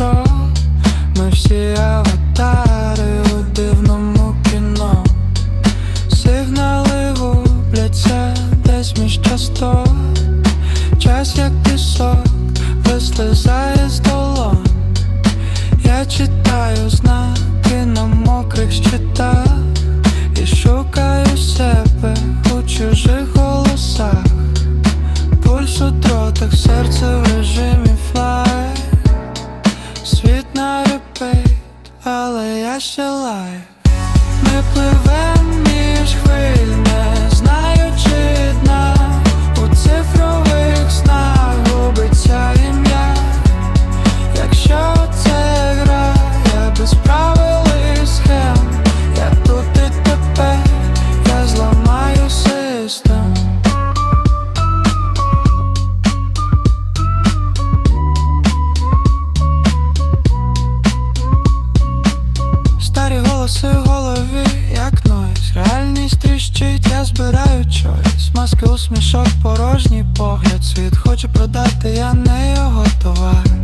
на. Ми всі аватари у дивному кіно. Сигнали губляться десь між частот Час як пісок вислизає з Я читаю знаки на мокрих щитах І шукаю себе у чужих голосах Пульс у дротах, серце але лайф. Ми пливем між хвиль, чойс мішок порожній погляд Світ хочу продати, я не його товар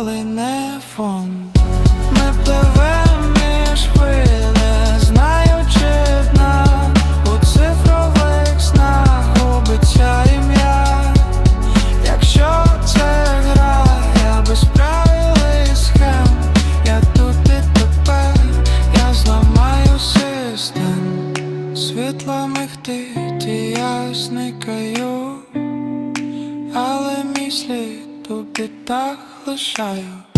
але не фон. Ми пливем між хвиль, знаючи дна. У цифрових снах губиться ім'я. Якщо це гра, я без правил і схем Я тут і тепер, я зламаю систем. Світло михтить і я зникаю. Але мій слід у бітах лишаю